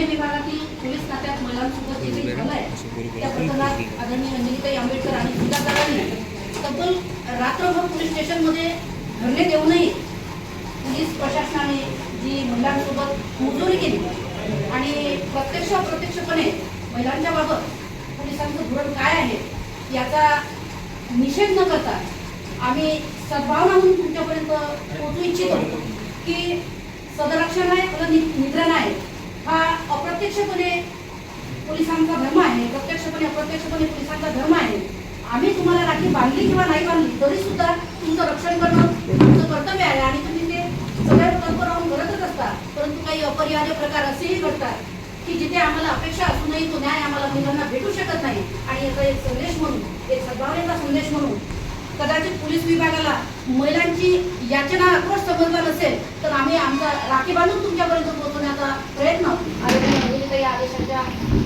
गुन्हे विभागातील पोलीस खात्यात महिलांसोबत जे काही झालं आहे त्या प्रकरणात आदरणीय अंजलीताई आंबेडकर आणि सुधा तब्बल रात्रभर पोलीस स्टेशनमध्ये धरणे देऊनही पोलीस प्रशासनाने जी महिलांसोबत मुजोरी केली आणि प्रत्यक्ष अप्रत्यक्षपणे महिलांच्या बाबत पोलिसांचं धोरण काय आहे याचा निषेध न करता आम्ही सद्भावना म्हणून तुमच्यापर्यंत पोहोचू इच्छितो की सदरक्षण आहे फल नाही प्रत्यक्षपणे पोलिसांचा धर्म आहे प्रत्यक्षपणे अप्रत्यक्षपणे पोलिसांचा धर्म आहे. आम्ही तुम्हाला राखी बांधली किंवा नाही बांधली तरी सुद्धा तुमचं रक्षण करणं तुमचं कर्तव्य आहे आणि तुम्ही ते सगळ्या तत्पर राहून करतच असता परंतु काही अपरिहार्य प्रकार असेही घडतात की जिथे आम्हाला अपेक्षा असूनही तो न्याय आम्हाला मुलांना भेटू शकत नाही. आणि याचा एक संदेश म्हणून एक सद्भावनेचा संदेश म्हणून कदाचित पोलीस विभागाला महिलांची याचना आक्रोश समजला नसेल तर आम्ही आमचा राखी बांधून तुमच्यापर्यंत पोहोचवण्याचा प्रयत्न या आदेशाच्या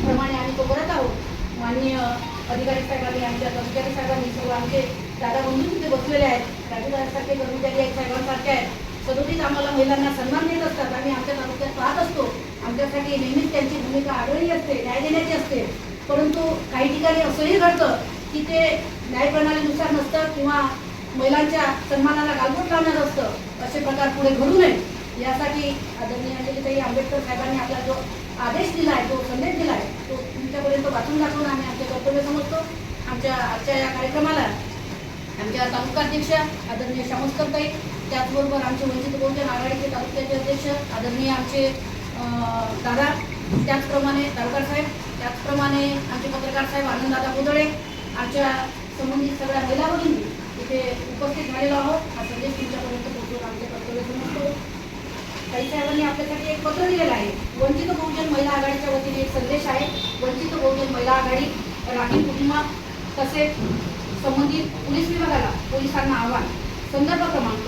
प्रमाणे आम्ही तो करत आहोत. माननीय अधिकारी साहेबांनी आमच्या कर्मचारी साहेबांनी सर्व आमचे दादा बंधू तिथे बसलेले आहेत. राजूदासारखे कर्मचारी आहेत साहेबांसारखे आहेत. सदोदित आम्हाला महिलांना सन्मान देत असतात. आम्ही आमच्या तालुक्यात पाहत असतो. आमच्यासाठी नेहमीच त्यांची भूमिका आढळली असते न्याय देण्याची असते. परंतु काही ठिकाणी असंही घडतं की ते न्यायप्रणालीनुसार नसतं किंवा महिलांच्या सन्मानाला गालबोट लावणार असतं असे प्रकार पुढे घडू नये यासाठी आदरणीय अंजलीताई आंबेडकर साहेबांनी आपला जो आदेश दिला आहे तो संदेश दिला आहे तो तुमच्यापर्यंत वाचून दाखवून आम्ही आमच्या कर्तव्य समजतो. आमच्या आजच्या या कार्यक्रमाला आमच्या तालुकाध्यक्ष आदरणीय शामस्करताई त्याचबरोबर आमचे वंचित बहुजन आघाडीचे तालुक्याचे अध्यक्ष आदरणीय आमचे दादा त्याचप्रमाणे तालुकार साहेब त्याचप्रमाणे आमचे पत्रकार साहेब आनंददादा गोदळे आमच्या संबंधित सगळ्या महिला भगिनी इथे उपस्थित झालेलो आहोत. हा संदेश तुमच्यापर्यंत पोहोचवून आमचे कर्तव्य समजतो ताई साहेबांनी आपल्यासाठी एक पत्र दिलेलं आहे. वंचित बहुजन महिला आघाडीच्या वतीने एक संदेश आहे. वंचित बहुजन महिला आघाडी राखी कुटुंबा तसेच संबंधित पोलीस विभागाला पोलिसांना आव्हान. संदर्भ क्रमांक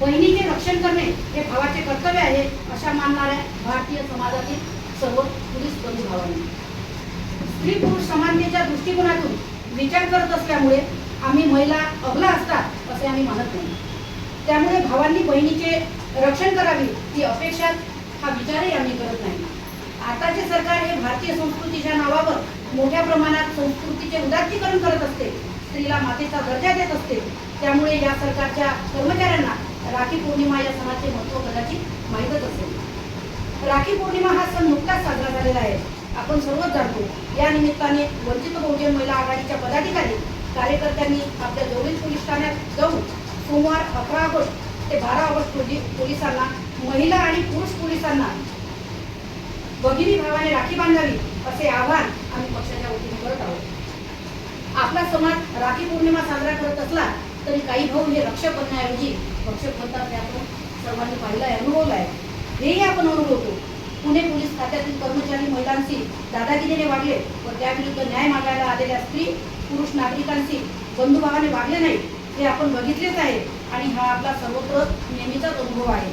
बहिणीचे रक्षण करणे हे भावाचे कर्तव्य आहे अशा मानणाऱ्या भारतीय समाजातील सर्व पोलीस बंधू भावांनी स्त्री पुरुष समानतेच्या दृष्टिकोनातून विचार करत असल्यामुळे आम्ही महिला अबला असतात असे आम्ही मानत नाही. त्यामुळे भावांनी बहिणीचे रक्षण करावे ही अपेक्षा हा विचारही आम्ही करत नाही. आताचे सरकार हे भारतीय संस्कृतीच्या नावावर मोठ्या प्रमाणात संस्कृतीचे उदात्तीकरण करत असते स्त्रीला मातेचा दर्जा देत असते. त्यामुळे या सरकारच्या कर्मचाऱ्यांना राखी पौर्णिमा या सणाचे महत्त्व कदाचित माहीतच असेल. राखी पौर्णिमा हा सण नुकताच साजरा झालेला आहे. आपण सर्वच जाणतो या निमित्ताने वंचित बहुजन महिला आघाडीच्या पदाधिकारी कार्यकर्त्यांनी आपल्या जवळील पोलीस ठाण्यात जाऊन सोमवार अकरा ऑगस्ट ते बारा ऑगस्ट रोजी पोलिसांना महिला आणि पुरुष पोलिसांना भगिनी भावाने राखी बांधावी असे आव्हान आम्ही पक्षाच्या वतीने करत आहोत. आपला समाज राखी पौर्णिमा साजरा करत असला तरी काही भाऊ हे रक्षक बनण्याऐवजी रक्षक बनतात हे आपण सर्वांनी पाहिलं आहे अनुभवलं आहे. हेही आपण अनुभवतो. पुणे पोलीस खात्यातील कर्मचारी महिलांशी दादागिरीने वागले व त्याविरुद्ध न्याय मागायला आलेल्या स्त्री पुरुष नागरिकांशी बंधुभावाने वागले नाही हे आपण बघितलेच आहे आणि हा आपला सर्वत्र नेहमीचाच अनुभव आहे.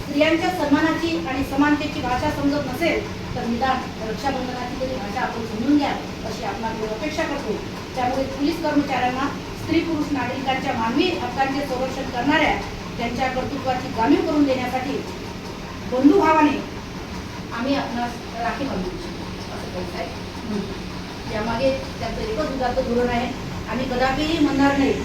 स्त्रियांच्या सन्मानाची आणि समानतेची भाषा समजत नसेल तर निदान रक्षाबंधनाची तरी भाषा आपण समजून घ्या अशी आपण अपेक्षा करतो. त्यामुळे पोलीस कर्मचाऱ्यांना स्त्री पुरुष नागरिकांच्या मानवी हक्कांचे संरक्षण करणाऱ्या त्यांच्या कर्तृत्वाची जाणीव करून देण्यासाठी बंधुभावाने आम्ही आपणास राखी बांधू इच्छितो असं काही साहेब यामागे त्यांचं एकच उदात्त धोरण आहे. आम्ही कदापिही म्हणणार नाही